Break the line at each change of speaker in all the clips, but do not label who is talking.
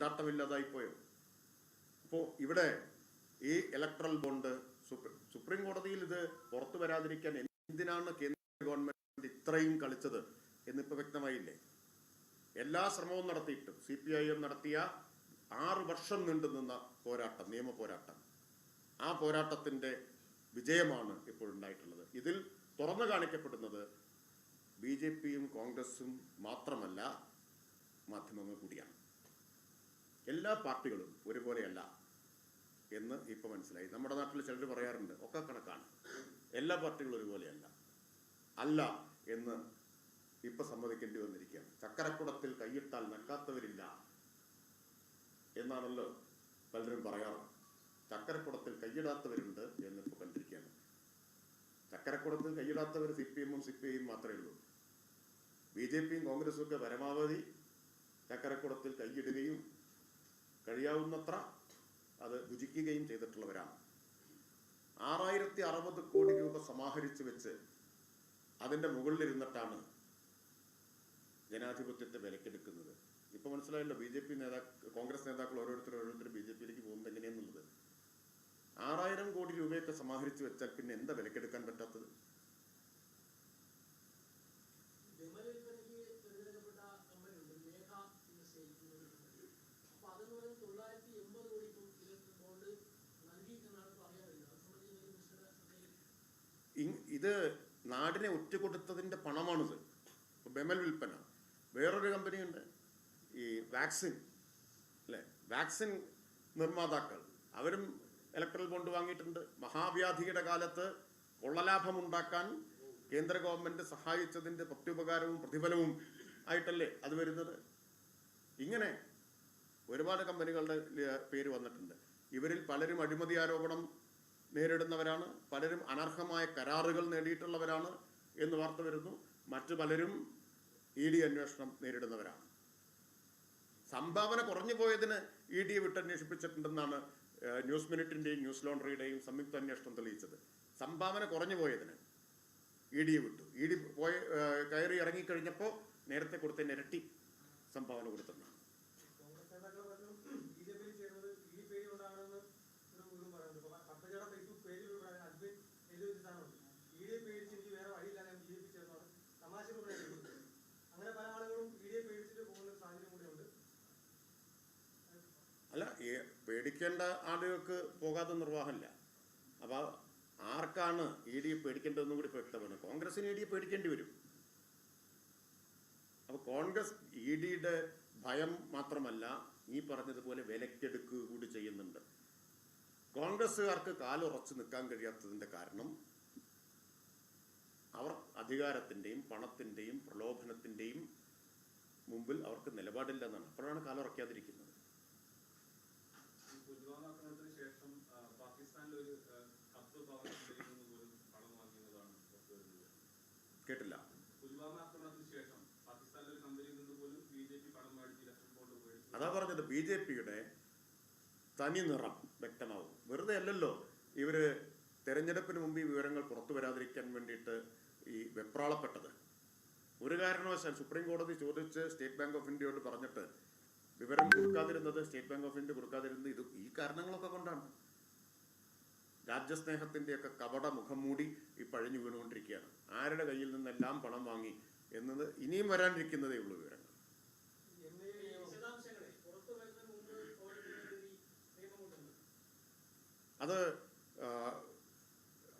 മിണ്ടാട്ടമില്ലാതായിപ്പോയോ അപ്പോൾ ഇവിടെ ഈ ഇലക്ട്രൽ ബോണ്ട് സുപ്രീം കോടതിയിൽ ഇത് പുറത്തു വരാതിരിക്കാൻ എന്തിനാണ് കേന്ദ്ര ഗവൺമെന്റ് ഇത്രയും കളിച്ചത് എന്നിപ്പോൾ വ്യക്തമായില്ലേ? എല്ലാ ശ്രമവും നടത്തിയിട്ടും സി പി ഐ എം നടത്തിയ ആറ് വർഷം നീണ്ടു നിന്ന പോരാട്ടം നിയമ പോരാട്ടം. ആ പോരാട്ടത്തിന്റെ വിജയമാണ് ഇപ്പോൾ ഉണ്ടായിട്ടുള്ളത്. ഇതിൽ തുറന്നു കാണിക്കപ്പെടുന്നത് ബി ജെ പിയും കോൺഗ്രസും മാത്രമല്ല മാധ്യമങ്ങൾ കൂടിയാണ്. എല്ലാ പാർട്ടികളും ഒരുപോലെയല്ല എന്ന് ഇപ്പൊ മനസ്സിലായി. നമ്മുടെ നാട്ടിൽ ചിലർ പറയാറുണ്ട് ഒക്കെ കണക്കാണ്. എല്ലാ പാർട്ടികളും ഒരുപോലെയല്ല. അല്ല എന്ന് ഇപ്പൊ സമ്മതിക്കേണ്ടി വന്നിരിക്കുകയാണ്. ചക്കരക്കുടത്തിൽ കൈയിട്ടാൽ നക്കാത്തവരില്ല എന്നാണല്ലോ പലരും പറയാറ്. ചക്കരക്കുടത്തിൽ കൈയിടാത്തവരുണ്ട് എന്നിപ്പോ കണ്ടിരിക്കുകയാണ്. ചക്കരക്കുടത്തിൽ കൈയിടാത്തവർ സി പി എമ്മും സി പി ഐയും മാത്രമേ ഉള്ളൂ. ബി ജെ പിയും കോൺഗ്രസും ഒക്കെ പരമാവധി ചക്കരക്കുടത്തിൽ കൈയിടുകയും കഴിയാവുന്നത്ര അത് ഭുജിക്കുകയും ചെയ്തിട്ടുള്ളവരാണ്. ആറായിരത്തി അറുപത് കോടി രൂപ സമാഹരിച്ചു വെച്ച് അതിന്റെ മുകളിലിരുന്നിട്ടാണ് ജനാധിപത്യത്തെ വിലക്കെടുക്കുന്നത്. ഇപ്പൊ മനസ്സിലായല്ലോ ബി ജെ പി നേതാ കോൺഗ്രസ് നേതാക്കൾ ഓരോരുത്തർ ഓരോരുത്തർ ബി ജെ പിയിലേക്ക് പോകുന്നത് എങ്ങനെയെന്നുള്ളത്. ആറായിരം കോടി രൂപയൊക്കെ സമാഹരിച്ചു വെച്ചാൽ പിന്നെ എന്താ വിലക്കെടുക്കാൻ പറ്റാത്തത്
വിമല വിൽപ്പനയ്ക്ക് തിരഞ്ഞെടുക്കപ്പെട്ട കമ്പനിയുണ്ട് മേഘ ഇൻഡസ്ട്രീസ് എന്നൊരു കമ്പനി അപ്പൊ അതെന്ന് പറയുന്നത് തൊള്ളായിരത്തി എൺപത് കോടി ഇപ്പം ഇലക്ട്രിക് ബോണ്ട് നൽകി എന്നാണ് ഇപ്പൊ അറിയാൻ കഴിയുന്നത് അത് സംബന്ധിച്ച് നിങ്ങൾക്ക് മിസ്റ്ററുടെ ശ്രദ്ധയിൽ
ഇ- ഇത് നാടിനെ ഒറ്റുകൊടുത്തതിന്റെ പണമാണിത്. ബെമൽ വിൽപ്പന. വേറൊരു കമ്പനിയുണ്ട്. ഈ വാക്സിൻ അല്ലേ? വാക്സിൻ നിർമ്മാതാക്കൾ. അവരും ഇലക്ട്രൽ ബോണ്ട് വാങ്ങിയിട്ടുണ്ട്. മഹാവ്യാധിയുടെ കാലത്ത് കൊള്ളലാഭം ഉണ്ടാക്കാൻ കേന്ദ്ര ഗവൺമെന്റ് സഹായിച്ചതിന്റെ പ്രത്യുപകാരവും പ്രതിഫലവും ആയിട്ടല്ലേ അത് വരുന്നത്? ഇങ്ങനെ ഒരുപാട് കമ്പനികളുടെ പേര് വന്നിട്ടുണ്ട്. ഇവരിൽ പലരും അഴിമതി ആരോപണം നേരിടുന്നവരാണ്. പലരും അനർഹമായ കരാറുകൾ നേടിയിട്ടുള്ളവരാണ്. എന്ന് വാർത്ത വരുന്നു. മറ്റു പലരും ഇ ഡി അന്വേഷണം നേരിടുന്നവരാണ്. സംഭാവന കുറഞ്ഞു പോയതിന് ഇ ഡി വിട്ടന്വേഷിപ്പിച്ചിട്ടുണ്ടെന്നാണ് ന്യൂസ് മിനിറ്റിന്റെയും ന്യൂസ് ലോണ്ടറിയുടെയും സംയുക്ത അന്വേഷണം തെളിയിച്ചത്. സംഭാവന കുറഞ്ഞു പോയതിന് ഇ ഡി വിട്ടു. ഇ ഡി പോയ കയറി ഇറങ്ങിക്കഴിഞ്ഞപ്പോൾ നേരത്തെ കൊടുത്തതിന് ഇരട്ടി സംഭാവന കൊടുത്തെന്നാണ്
കോൺഗ്രസ് നേതാക്കൾ പറഞ്ഞു ബി ജെ പിയിൽ ചേരുന്നത് ഈ പേര് കൊണ്ടാണെന്ന് ഒരു ഇതും പറയുന്നുണ്ട് ഇപ്പൊ പത്മജയുടെ ഫേസ്ബുക്ക് പേജിൽ ഒരു പറയുന്നത് അഡ്മിൻ എഴുതി വെച്ച സാധനമുണ്ട് ഇ ഡിയെ പേടിച്ച് എനിക്ക് വേറെ വഴിയില്ല ഞാൻ ബി ജെ പി ചേർന്നാണ് തമാശ കൂടെ എഴുതുന്നത് അങ്ങനെ പല ആളുകളും ഇ ഡിയെ പേടിച്ചിട്ട് പോകുന്ന ഒരു സാഹചര്യം കൂടെ ഉണ്ട്
അല്ല ഈ പേടിക്കേണ്ട ആളുകൾക്ക് പോകാതെ നിർവാഹമില്ല. അപ്പോൾ ആർക്കാണ് ഇ ഡി പേടിക്കേണ്ടതെന്നും കൂടി വ്യക്തമാണ്. കോൺഗ്രസിന് ഇ ഡി പേടിക്കേണ്ടി വരും. അപ്പോൾ കോൺഗ്രസ് ഇ ഡിയുടെ ഭയം മാത്രമല്ല ഈ പറഞ്ഞതുപോലെ വിലക്കെടുക്കുക കൂടി ചെയ്യുന്നുണ്ട്. കോൺഗ്രസ്സുകാർക്ക് കാലുറച്ച് നിൽക്കാൻ കഴിയാത്തതിന്റെ കാരണം അവർ അധികാരത്തിന്റെയും പണത്തിന്റെയും പ്രലോഭനത്തിന്റെയും മുമ്പിൽ അവർക്ക് നിലപാടില്ല എന്നാണ് അപ്പോഴാണ് കാലുറക്കാതിരിക്കുന്നത്
പുൽവാമ ആക്രമണത്തിന് ശേഷം പാകിസ്ഥാനിൽ ഒരു കത്ത് ഭവനത്തിൽ നിന്ന് പോലും പണം വാങ്ങിയതാണ്
കേട്ടില്ല.
പുൽവാമ ആക്രമണത്തിന് ശേഷം പാകിസ്ഥാനിലെ ഒരു കമ്പനിയിൽ നിന്ന് പോലും ബി ജെ പി പണം മേടിച്ച് ഇലക്ട്രിക് ബോണ്ട്
അതാ പറഞ്ഞത് ബി ജെ പിയുടെ തനി നിറം വ്യക്തമാവും. വെറുതെ അല്ലല്ലോ ഇവർ തെരഞ്ഞെടുപ്പിന് മുമ്പ് ഈ വിവരങ്ങൾ പുറത്തു വരാതിരിക്കാൻ വേണ്ടിയിട്ട് ഈ വെപ്രാളപ്പെട്ടത്. ഒരു കാരണവശാൽ സുപ്രീം കോടതി ചോദിച്ച് സ്റ്റേറ്റ് ബാങ്ക് ഓഫ് ഇന്ത്യയോട് പറഞ്ഞിട്ട് വിവരം കൊടുക്കാതിരുന്നത് സ്റ്റേറ്റ് ബാങ്ക് ഓഫ് ഇന്ത്യ കൊടുക്കാതിരുന്നത് ഇത് ഈ കാരണങ്ങളൊക്കെ കൊണ്ടാണ്. രാജ്യസ്നേഹത്തിന്റെയൊക്കെ കപട മുഖം മൂടി ഈ പഴഞ്ഞു വീണുകൊണ്ടിരിക്കുകയാണ്. ആരുടെ കയ്യിൽ നിന്നെല്ലാം പണം വാങ്ങി എന്നത് ഇനിയും വരാനിരിക്കുന്നതേ ഉള്ളൂ വിവരങ്ങൾ. അത്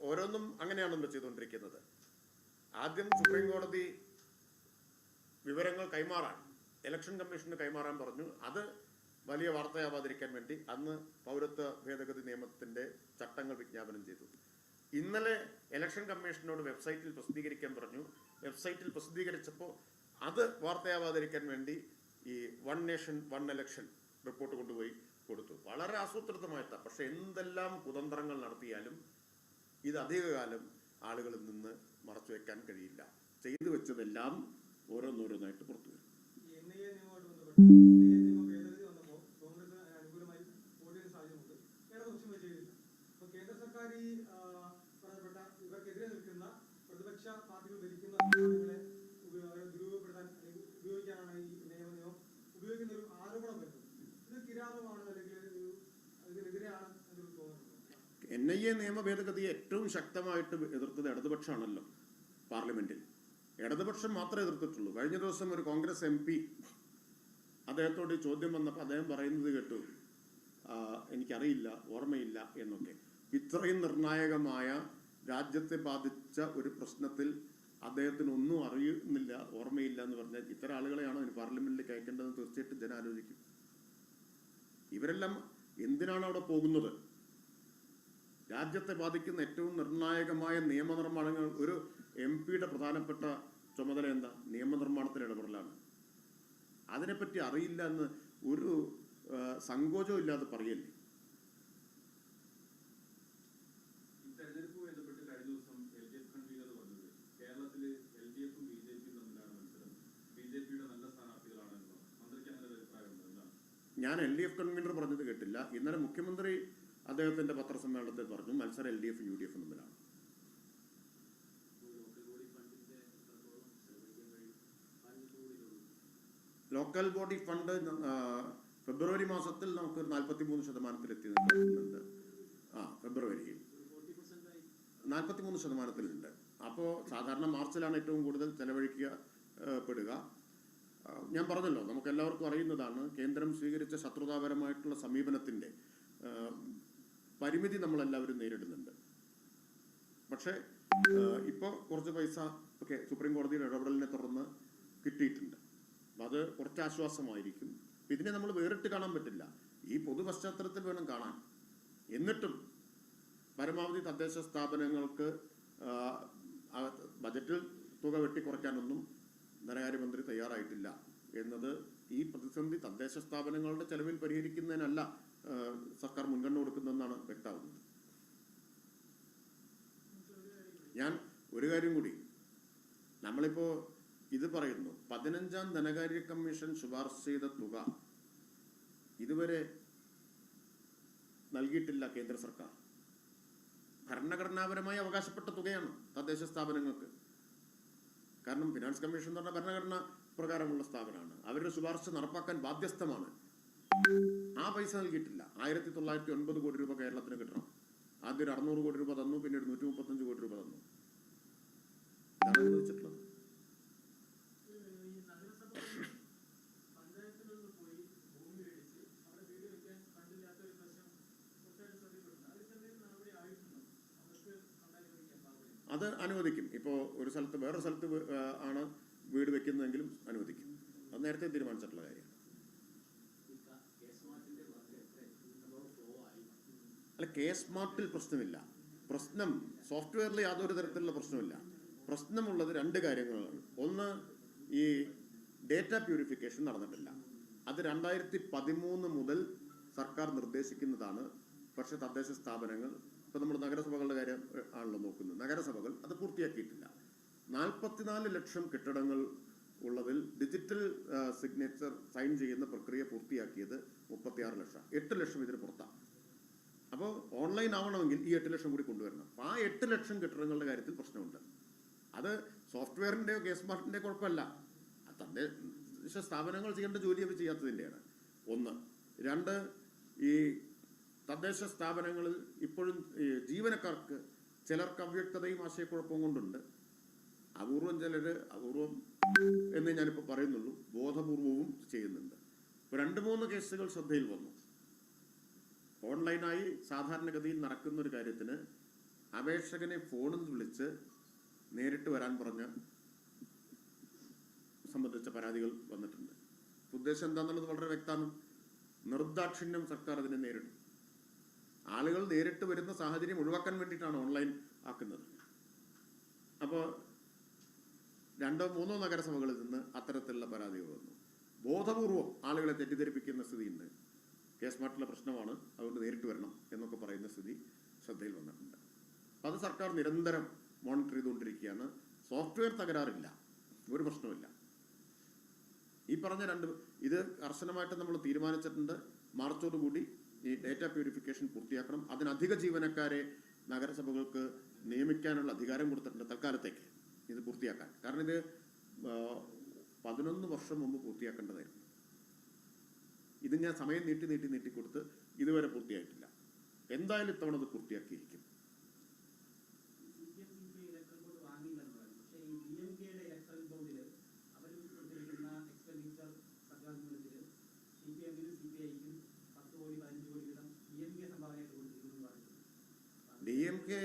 ഓരോന്നും അങ്ങനെയാണല്ലോ ചെയ്തുകൊണ്ടിരിക്കുന്നത്. ആദ്യം സുപ്രീം കോടതി വിവരങ്ങൾ കൈമാറാൻ ഇലക്ഷൻ കമ്മീഷന് കൈമാറാൻ പറഞ്ഞു. അത് വലിയ വാർത്തയാവാതിരിക്കാൻ വേണ്ടി അന്ന് പൗരത്വ ഭേദഗതി നിയമത്തിന്റെ ചട്ടങ്ങൾ വിജ്ഞാപനം ചെയ്തു. ഇന്നലെ ഇലക്ഷൻ കമ്മീഷനോട് വെബ്സൈറ്റിൽ പ്രസിദ്ധീകരിക്കാൻ പറഞ്ഞു. വെബ്സൈറ്റിൽ പ്രസിദ്ധീകരിച്ചപ്പോൾ അത് വാർത്തയാവാതിരിക്കാൻ വേണ്ടി ഈ one nation one election report കൊണ്ടുപോയി കൊടുത്തു. വളരെ ആസൂത്രിതമായിട്ടാണ് പക്ഷെ എന്തെല്ലാം കുതന്ത്രങ്ങൾ നടത്തിയാലും ഇത് അധികകാലം ആളുകളിൽ നിന്ന് മറച്ചു വെക്കാൻ കഴിയില്ല. ചെയ്തു വെച്ചതെല്ലാം ഓരോന്നോരോന്നായിട്ട് പുറത്തു വരും
എൻ ഐ എ
നിയമഭേദഗതിയെ ഏറ്റവും ശക്തമായിട്ട് എതിർത്തത് ഇടതുപക്ഷമാണല്ലോ പാർലമെന്റിൽ. ഇടതുപക്ഷം മാത്രമേ എതിർത്തിട്ടുള്ളൂ. കഴിഞ്ഞ ദിവസം ഒരു കോൺഗ്രസ് എം പി അദ്ദേഹത്തോട് ചോദ്യം വന്നപ്പോൾ അദ്ദേഹം പറയുന്നത് കേട്ടു "ആ, എനിക്കറിയില്ല ഓർമ്മയില്ല എന്നൊക്കെ. ഇത്രയും നിർണായകമായ രാജ്യത്തെ ബാധിച്ച ഒരു പ്രശ്നത്തിൽ അദ്ദേഹത്തിന് ഒന്നും അറിയുന്നില്ല ഓർമ്മയില്ല എന്ന് പറഞ്ഞാൽ ഇത്തരം ആളുകളെയാണോ അതിന് പാർലമെന്റിൽ അയക്കേണ്ടതെന്ന് തീർച്ചയായിട്ടും ജനം ആലോചിക്കും ഇവരെല്ലാം എന്തിനാണ് അവിടെ പോകുന്നത്? രാജ്യത്തെ ബാധിക്കുന്ന ഏറ്റവും നിർണായകമായ നിയമനിർമ്മാണങ്ങൾ ഒരു എം പിയുടെ പ്രധാനപ്പെട്ട ചുമതല എന്താ? നിയമനിർമ്മാണത്തിൽ ഇടപെടലാണ്. അതിനെപ്പറ്റി അറിയില്ല എന്ന് ഒരു സങ്കോചവും ഇല്ലാതെ പറയല്ലേ? ഞാൻ എൽ ഡി എഫ് കൺവീനർ പറഞ്ഞത് കേട്ടില്ല. ഇന്നലെ മുഖ്യമന്ത്രി അദ്ദേഹത്തിന്റെ പത്രസമ്മേളനത്തിൽ പറഞ്ഞു മത്സരം L D F U D F തമ്മിലാണ്. ലോക്കൽ ബോഡി ഫണ്ട് ഫെബ്രുവരി മാസത്തിൽ നമുക്ക് നാൽപ്പത്തി മൂന്ന് ശതമാനത്തിൽ എത്തി നിൽക്കുന്നുണ്ട് ആ ഫെബ്രുവരിയിൽ നാൽപ്പത്തി മൂന്ന് ശതമാനത്തിലുണ്ട്. അപ്പോൾ സാധാരണ മാർച്ചിലാണ് ഏറ്റവും കൂടുതൽ ചെലവഴിക്കുക പെടുക. ഞാൻ പറഞ്ഞല്ലോ നമുക്ക് എല്ലാവർക്കും അറിയുന്നതാണ് കേന്ദ്രം സ്വീകരിച്ച ശത്രുതാപരമായിട്ടുള്ള സമീപനത്തിന്റെ പരിമിതി നമ്മളെല്ലാവരും നേരിടുന്നുണ്ട്. പക്ഷേ ഇപ്പോൾ കുറച്ച് പൈസ ഒക്കെ സുപ്രീം കോടതിയുടെ ഇടപെടലിനെ തുടർന്ന് കിട്ടിയിട്ടുണ്ട്. അത് കുറച്ച് ആശ്വാസമായിരിക്കും ഇതിനെ നമ്മൾ വേറിട്ട് കാണാൻ പറ്റില്ല. ഈ പൊതു പശ്ചാത്തലത്തിൽ വേണം കാണാൻ. എന്നിട്ടും പരമാവധി തദ്ദേശ സ്ഥാപനങ്ങൾക്ക് ബജറ്റിൽ തുക വെട്ടിക്കുറയ്ക്കാനൊന്നും ധനകാര്യമന്ത്രി തയ്യാറായിട്ടില്ല. എന്നത് ഈ പ്രതിസന്ധി തദ്ദേശ സ്ഥാപനങ്ങളുടെ ചെലവിൽ പരിഹരിക്കുന്നതിനല്ല സർക്കാർ മുൻഗണന കൊടുക്കുന്നതെന്നാണ് വ്യക്തമാകുന്നത്. ഞാൻ ഒരു കാര്യം കൂടി. നമ്മളിപ്പോ ഇത് പറയുന്നു പതിനഞ്ചാം ധനകാര്യ കമ്മീഷൻ ശുപാർശ ചെയ്ത തുക ഇതുവരെ നൽകിയിട്ടില്ല കേന്ദ്ര സർക്കാർ. ഭരണഘടനാപരമായി അവകാശപ്പെട്ട തുകയാണ് തദ്ദേശ സ്ഥാപനങ്ങൾക്ക്. കാരണം ഫിനാൻസ് കമ്മീഷൻ എന്ന് പറഞ്ഞാൽ ഭരണഘടന പ്രകാരമുള്ള സ്ഥാപനമാണ്. അവരുടെ ശുപാർശ നടപ്പാക്കാൻ ബാധ്യസ്ഥമാണ് ആ പൈസ നൽകിയിട്ടില്ല. ആയിരത്തി തൊള്ളായിരത്തി ഒൻപത് കോടി രൂപ കേരളത്തിന് കിട്ടണം. ആദ്യം ഒരു അറുന്നൂറ് കോടി രൂപ തന്നു പിന്നീട് നൂറ്റി മുപ്പത്തഞ്ച് കോടി രൂപ തന്നു. അത് അനുവദിക്കും. ഇപ്പോൾ ഒരു സ്ഥലത്ത് വേറൊരു സ്ഥലത്ത് ആണ് വീട് വെക്കുന്നതെങ്കിലും അനുവദിക്കും. അത് നേരത്തെ തീരുമാനിച്ചിട്ടുള്ള കാര്യമാണ്. അല്ല കെ സ്മാർട്ടിൽ പ്രശ്നമില്ല. പ്രശ്നം സോഫ്റ്റ്വെയറിൽ യാതൊരു തരത്തിലുള്ള പ്രശ്നമില്ല പ്രശ്നമുള്ളത് രണ്ട് കാര്യങ്ങളാണ്. ഒന്ന് ഈ ഡേറ്റ പ്യൂരിഫിക്കേഷൻ നടന്നിട്ടില്ല. അത് രണ്ടായിരത്തി പതിമൂന്ന് മുതൽ സർക്കാർ നിർദ്ദേശിക്കുന്നതാണ്. പക്ഷെ തദ്ദേശ സ്ഥാപനങ്ങൾ ഇപ്പോൾ നമ്മൾ നഗരസഭകളുടെ കാര്യം ആണല്ലോ നോക്കുന്നത്. നഗരസഭകൾ അത് പൂർത്തിയാക്കിയിട്ടില്ല. നാൽപ്പത്തിനാല് ലക്ഷം കെട്ടിടങ്ങൾ ഉള്ളതിൽ ഡിജിറ്റൽ സിഗ്നേച്ചർ സൈൻ ചെയ്യുന്ന പ്രക്രിയ പൂർത്തിയാക്കിയത് മുപ്പത്തിയാറ് ലക്ഷം. എട്ട് ലക്ഷം ഇതിന് പുറത്താണ് അപ്പോൾ ഓൺലൈൻ ആവണമെങ്കിൽ ഈ എട്ട് ലക്ഷം കൂടി കൊണ്ടുവരണം. അപ്പോൾ ആ എട്ട് ലക്ഷം കെട്ടിടങ്ങളുടെ കാര്യത്തിൽ പ്രശ്നമുണ്ട്. അത് സോഫ്റ്റ്വെയറിന്റെയോ കേസ് മാർട്ടിന്റെയോ കുഴപ്പമല്ല. തന്റെ സ്ഥാപനങ്ങൾ ചെയ്യേണ്ട ജോലി അവർ ചെയ്യാത്തതിന്റെയാണ് ഒന്ന്. രണ്ട് ഈ തദ്ദേശ സ്ഥാപനങ്ങളിൽ ഇപ്പോഴും ജീവനക്കാർക്ക് ചിലർക്ക് അവ്യക്തതയും ആശയക്കുഴപ്പവും കൊണ്ടുണ്ട്. അപൂർവം ചിലർ അപൂർവം എന്നേ ഞാനിപ്പോൾ പറയുന്നുള്ളൂ ബോധപൂർവവും ചെയ്യുന്നുണ്ട്. രണ്ട് മൂന്ന് കേസുകൾ ശ്രദ്ധയിൽ വന്നു. ഓൺലൈനായി സാധാരണഗതിയിൽ നടക്കുന്ന ഒരു കാര്യത്തിന് അപേക്ഷകനെ ഫോണിൽ വിളിച്ച് നേരിട്ട് വരാൻ പറഞ്ഞ സംബന്ധിച്ച പരാതികൾ വന്നിട്ടുണ്ട്. ഉദ്ദേശം എന്താണെന്നുള്ളത് വളരെ വ്യക്തമാണ്. നിർദാക്ഷിണ്യം സർക്കാർ അതിനെ നേരിടും. ആളുകൾ നേരിട്ട് വരുന്ന സാഹചര്യം ഒഴിവാക്കാൻ വേണ്ടിയിട്ടാണ് ഓൺലൈൻ ആക്കുന്നത്. അപ്പോൾ രണ്ടോ മൂന്നോ നഗരസഭകളിൽ നിന്ന് അത്തരത്തിലുള്ള പരാതികൾ വന്നു. ബോധപൂർവം ആളുകളെ തെറ്റിദ്ധരിപ്പിക്കുന്ന സ്ഥിതിയുണ്ട്. കേസ് മാറ്റുള്ള പ്രശ്നമാണ്. അതുകൊണ്ട് നേരിട്ട് വരണം എന്നൊക്കെ പറയുന്ന സ്ഥിതി ശ്രദ്ധയിൽ വന്നിട്ടുണ്ട്. അത് സർക്കാർ നിരന്തരം മോണിറ്റർ ചെയ്തുകൊണ്ടിരിക്കുകയാണ്. സോഫ്റ്റ്വെയർ തകരാറില്ല. ഒരു പ്രശ്നവുമില്ല ഈ പറഞ്ഞ രണ്ട് ഇത് കർശനമായിട്ട് നമ്മൾ തീരുമാനിച്ചിട്ടുണ്ട്. മാർച്ചോടുകൂടി ഈ ഡേറ്റ പ്യൂരിഫിക്കേഷൻ പൂർത്തിയാക്കണം. അതിനധിക ജീവനക്കാരെ നഗരസഭകൾക്ക് നിയമിക്കാനുള്ള അധികാരം കൊടുത്തിട്ടുണ്ട് തൽക്കാലത്തേക്ക് ഇത് പൂർത്തിയാക്കാൻ. കാരണം ഇത് പതിനൊന്ന് വർഷം മുമ്പ് പൂർത്തിയാക്കേണ്ടതായിരുന്നു. ഇത് ഞാൻ സമയം നീട്ടി നീട്ടി നീട്ടി കൊടുത്ത് ഇതുവരെ പൂർത്തിയായിട്ടില്ല. എന്തായാലും ഇത്തവണ അത് പൂർത്തിയാക്കിയിരിക്കും.
ഡി എം കെ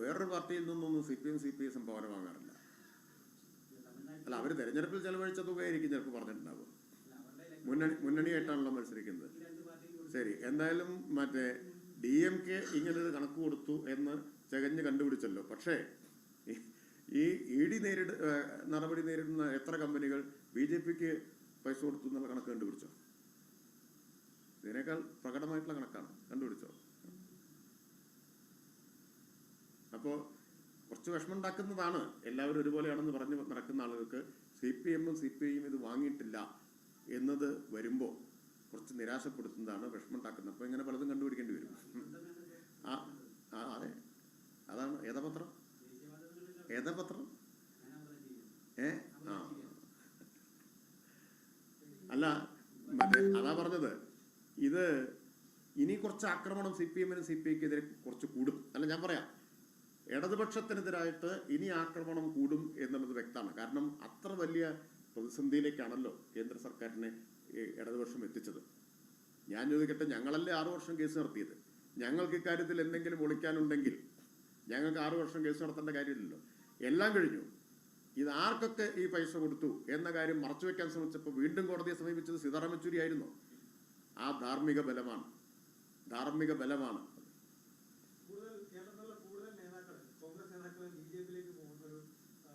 വേറൊരു പാർട്ടിയിൽ നിന്നൊന്നും C P M C P I സംഭാവന വാങ്ങാറില്ല. അല്ല അവർ തെരഞ്ഞെടുപ്പിൽ ചെലവഴിച്ച തുകയായിരിക്കും ചിലപ്പോൾ പറഞ്ഞിട്ടുണ്ടാവും മുന്നണി മുന്നണിയായിട്ടാണല്ലോ മത്സരിക്കുന്നത്. ശരി എന്തായാലും മറ്റേ ഡി എം കെ ഇങ്ങനെ ഒരു കണക്ക് കൊടുത്തു എന്ന് ചകഞ്ഞ് കണ്ടുപിടിച്ചല്ലോ. പക്ഷേ ഈ- ഇ ഡി നേരിട നടപടി നേരിടുന്ന എത്ര കമ്പനികൾ ബി ജെ പിക്ക് പൈസ കൊടുത്തു എന്നുള്ള കണക്ക് കണ്ടുപിടിച്ചോ? ഇതിനേക്കാൾ പ്രകടമായിട്ടുള്ള കണക്കാണ്. കണ്ടുപിടിച്ചോ? അപ്പോൾ കുറച്ച് വിഷമമുണ്ടാക്കുന്നതാണ്. എല്ലാവരും ഒരുപോലെയാണെന്ന് പറഞ്ഞ് നടക്കുന്ന ആളുകൾക്ക് സി പി എമ്മും സി പി ഐയും ഇത് വാങ്ങിയിട്ടില്ല. എന്നത് വരുമ്പോൾ കുറച്ച് നിരാശപ്പെടുത്തുന്നതാണ് വിഷമമുണ്ടാക്കുന്നത് അപ്പോൾ ഇങ്ങനെ പലതും കണ്ടുപിടിക്കേണ്ടി വരും. ആ ആ അതെ. അതാണ്. ഏതാ പത്രം? ഏതാ പത്രം? ഏ? ആ. അല്ല മറ്റേ അതാ പറഞ്ഞത്. ഇത് ഇനി കുറച്ച് ആക്രമണം സി പി എമ്മിനും സി പി ഐക്കെതിരെ കുറച്ച് കൂടും. അല്ല ഞാൻ പറയാം. ഇടതുപക്ഷത്തിനെതിരായിട്ട് ഇനി ആക്രമണം കൂടും എന്നുള്ളത് വ്യക്തമാണ്. കാരണം അത്ര വലിയ പ്രതിസന്ധിയിലേക്കാണല്ലോ കേന്ദ്ര സർക്കാരിനെ ഇടതുപക്ഷം എത്തിച്ചത്. ഞാൻ ചോദിക്കട്ടെ ഞങ്ങളല്ലേ ആറു വർഷം കേസ് നടത്തിയത്? ഞങ്ങൾക്ക് ഇക്കാര്യത്തിൽ എന്തെങ്കിലും ഒളിക്കാനുണ്ടെങ്കിൽ ഞങ്ങൾക്ക് ആറു വർഷം കേസ് നടത്തേണ്ട കാര്യമില്ലല്ലോ. എല്ലാം കഴിഞ്ഞു. ഇത് ആർക്കൊക്കെ ഈ പൈസ കൊടുത്തു എന്ന കാര്യം മറച്ചു വെക്കാൻ ശ്രമിച്ചപ്പോൾ വീണ്ടും കോടതിയെ സമീപിച്ചത് സീതാറാം യെച്ചൂരി ആയിരുന്നു ആ ധാർമ്മിക ബലമാണ്. ധാർമ്മിക ബലമാണ്
കൂടുതൽ കേരളത്തിലുള്ള കൂടുതൽ നേതാക്കൾ കോൺഗ്രസ് നേതാക്കൾ ബി ജെ പിയിലേക്ക് പോകുന്ന ഒരു ആ,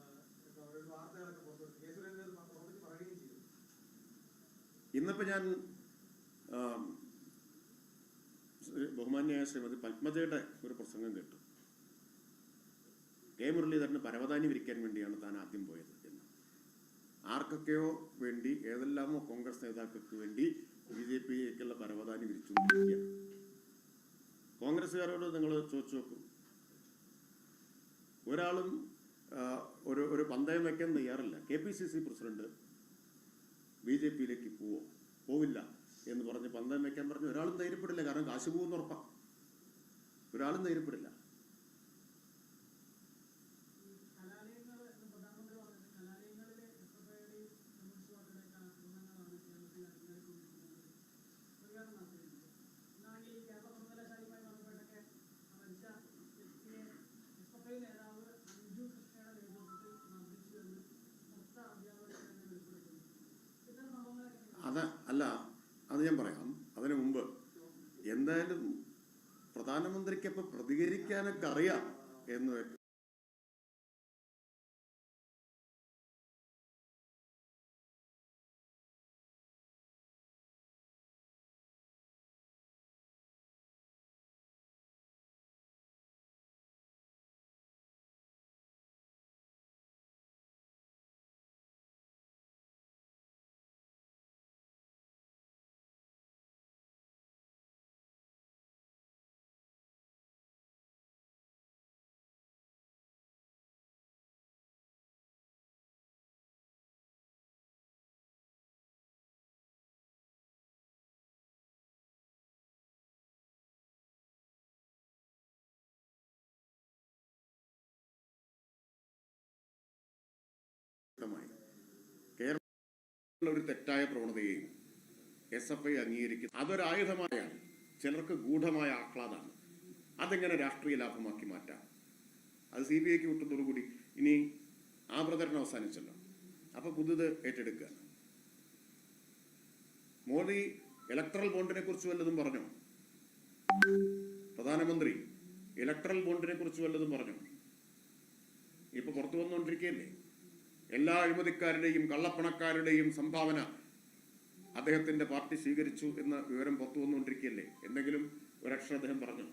എന്താ പറയുക, ഒരു വാർത്തകളൊക്കെ പുറത്തു വന്നു. കെ സുരേന്ദ്രൻ ഇത് പുറത്തേക്ക് പറയുകയും ചെയ്തു
ഇന്നിപ്പോൾ ഞാൻ ബഹുമാന്യായ ശ്രീമതി പത്മജയുടെ ഒരു പ്രസംഗം കേട്ടു. കെ മുരളീധരന് പരവതാനി വിരിക്കാൻ വേണ്ടിയാണ് താൻ ആദ്യം പോയത് എന്ന്. ആർക്കൊക്കെയോ വേണ്ടി ഏതെല്ലാമോ കോൺഗ്രസ് നേതാക്കൾക്ക് വേണ്ടി ബി ജെ പിയിലേക്കുള്ള പരവതാനി വിരിച്ചു കോൺഗ്രസ്സുകാരോട് നിങ്ങൾ ചോദിച്ചു നോക്കും. ഒരാളും ഒരു ഒരു പന്തയം വയ്ക്കാൻ തയ്യാറില്ല. K P C C president B J പിയിലേക്ക് പോവോ പോവില്ല എന്ന് പറഞ്ഞ് പന്തം വെക്കാൻ പറഞ്ഞു ഒരാളും ധൈര്യപ്പെടില്ല. കാരണം കാശ് പോകുന്ന ഉറപ്പാണ് ഒരാളും ധൈര്യപ്പെടില്ല. അത് ഞാൻ പറയാം. അതിനു മുമ്പ് എന്തായാലും പ്രധാനമന്ത്രിക്ക് ഇപ്പൊ പ്രതികരിക്കാനൊക്കെ അറിയാം എന്ന് ഒരു തെറ്റായ പ്രവണതയെയും എസ് എഫ് ഐ അംഗീകരിക്കുന്നു അതൊരു ആയുധമായാണ് ചിലർക്ക് ഗൂഢമായ ആഹ്ലാദമാണ്. അതെങ്ങനെ രാഷ്ട്രീയ ലാഭമാക്കി മാറ്റാം? അത് സി ബി ഐക്ക് വിട്ടതോടുകൂടി ഇനി ആ പ്രചരണം അവസാനിച്ചല്ലോ. അപ്പൊ പുതുത് ഏറ്റെടുക്കുക. മോദി ഇലക്ട്രൽ ബോണ്ടിനെ കുറിച്ച് വല്ലതും പറഞ്ഞു? പ്രധാനമന്ത്രി ഇലക്ട്രൽ ബോണ്ടിനെ കുറിച്ച് വല്ലതും പറഞ്ഞു? ഇപ്പൊ പുറത്തു വന്നുകൊണ്ടിരിക്കുകയല്ലേ? എല്ലാ അഴിമതിക്കാരുടെയും കള്ളപ്പണക്കാരുടെയും സംഭാവന അദ്ദേഹത്തിന്റെ പാർട്ടി സ്വീകരിച്ചു എന്ന വിവരം പുറത്തു വന്നുകൊണ്ടിരിക്കുകയല്ലേ? എന്തെങ്കിലും ഒരക്ഷരം അദ്ദേഹം പറഞ്ഞു?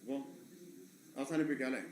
അപ്പോൾ അവസാനിപ്പിക്കാം അല്ലേ?